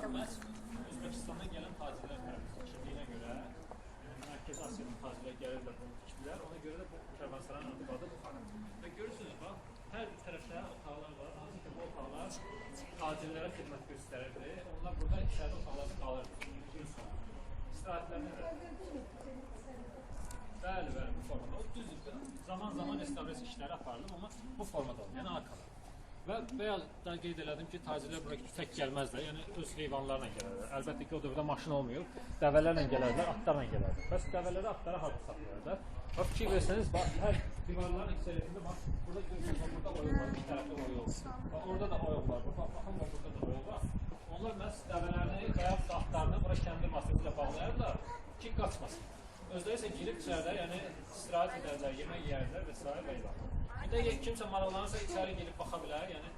Bakamaz. Özbekistan'dan gelen taziler karşılığına göre Merkez Asya'nın taziler gelir de bu kişiler. Ona göre de bu kervansaranın adı adı Bukhara. Ve görürsünüz bak her tarafta otağlar var. Aslında bu otağlar tazilere hizmet gösterirdi. Onlar burada içeride otağlarda kalırdı. Gün sonu. İstirahatlerine de. Bəli, bəli, bu formada. O düzdür. Zaman zaman restorasyon işləri aparılıb, amma bu formada oldu. Yəni arxada. Və bayaq da qeyd elədim ki, tacirlər bura tək gəlməzlər. Yəni öz heyvanlarla gələrlər. Əlbəttə ki, o dövrdə maşın olmuyor. Dəvələrlə gələrlər, atlarla gələrlər. Bəs dəvələri atlara harda saxlayırlar? Bax fikir versəniz, bax hər divarların əksəriyyətində bax burada görürsünüz, burada oyun var, bir tərəfdə oyun var. Bax orada da oyun var. Bax baxın bax burada da oyun var. Onlar məhz dəvələrini və da atlarını bura kəndir masası ilə bağlayarlar ki, qaçmasın. Özləri isə girib içəridə, yəni istirahət edərlər, yemək yeyərlər və s. və ilə. Bir də ye- kimsə maraqlanırsa içəri gelib baxa bilər. Yəni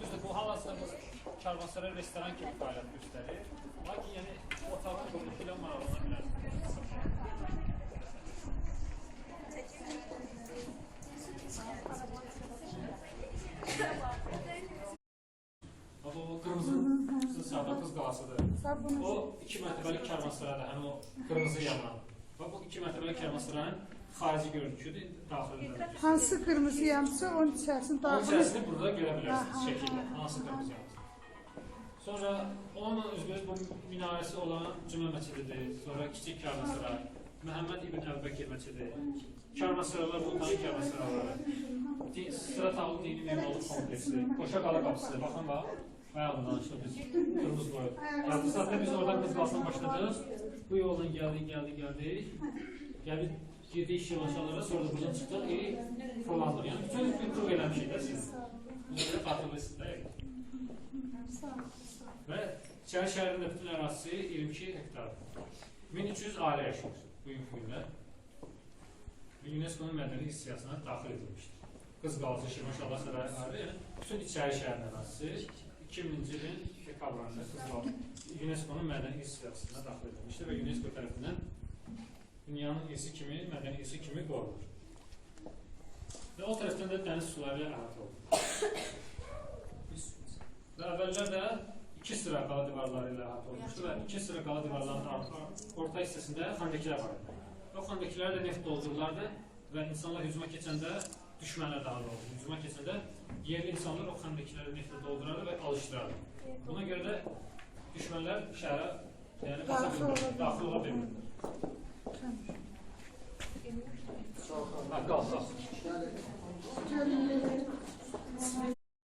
düzdür bu hal-hazırda bu karvansaray restoran kimi fəaliyyət göstərir. Lakin yəni otağın qurulusu ilə maraqlana bilərsiniz. O qırmızı sağda qız qalasıdır. O iki mərtəbəli karvansarayda, yəni o qırmızı yanan. Bax bu iki mərtəbəli karvansarayın xarici görünüşüdür, daxilində. Hansı kırmızı yansa onun içerisinde Onun içərisini burada görə bilərsiniz şəkildə, hansı qırmızı yanır. Sonra onunla üzbəüz bu minarəsi olan Cümə məscididir. Sonra kiçik karvansaray, Məhəmməd ibn Əbubəkir məscidi, karvansaraylar, Sultan karvansarayları, di- sıra tağlı dini memarlıq kompleksi, Qoşa qala qapısı, baxın bax, bayağıdır danışdıq biz, qırmızı boyu. Yazdı zaten biz oradan Qızqalsından başladıq, bu yoldan gəldik, gəldik, gəldik, gəldik, girdik Şirvanşalara, sonra da buradan çıxdıq, e, fırlandıq. Yəni bütün tur eləmişik də siz. Bunları xatırlayırsınız da. Və İçəri şəhərin də bütün ərazisi 22 hektar. 1300 ailə yaşayır bugünkü gündə. UNESCO-nun mədəni hissiyasına daxil edilmişdir. Qız Qalası Şirvan Şala Sarayı, yəni bütün içəri şəhərin ərazisi 2000-ci ilin dekabrında UNESCO-nun mədəni hissiyasına daxil edilmişdir və UNESCO tərəfindən dünyanın irsi kimi, mədəni irsi kimi qorunur. Və o tərəfdən də dəniz suları əhatə olunur. Və əvvəllər də iki sıra qala divarları ilə əhatə olunmuşdu və iki sıra qala divarlarının ar- orta hissəsində xəndəkilər var idi. O xəndəkilər də neft doldururlardı və insanlar hücuma keçəndə, düşmənlər daha doğrusu hücuma keçəndə yerli insanlar o xəndəkləri neftlə doldurardı və alışdırardı. Buna görə də düşmənlər şəhərə yəni Daxil ola bilmir. Ha, qalsın.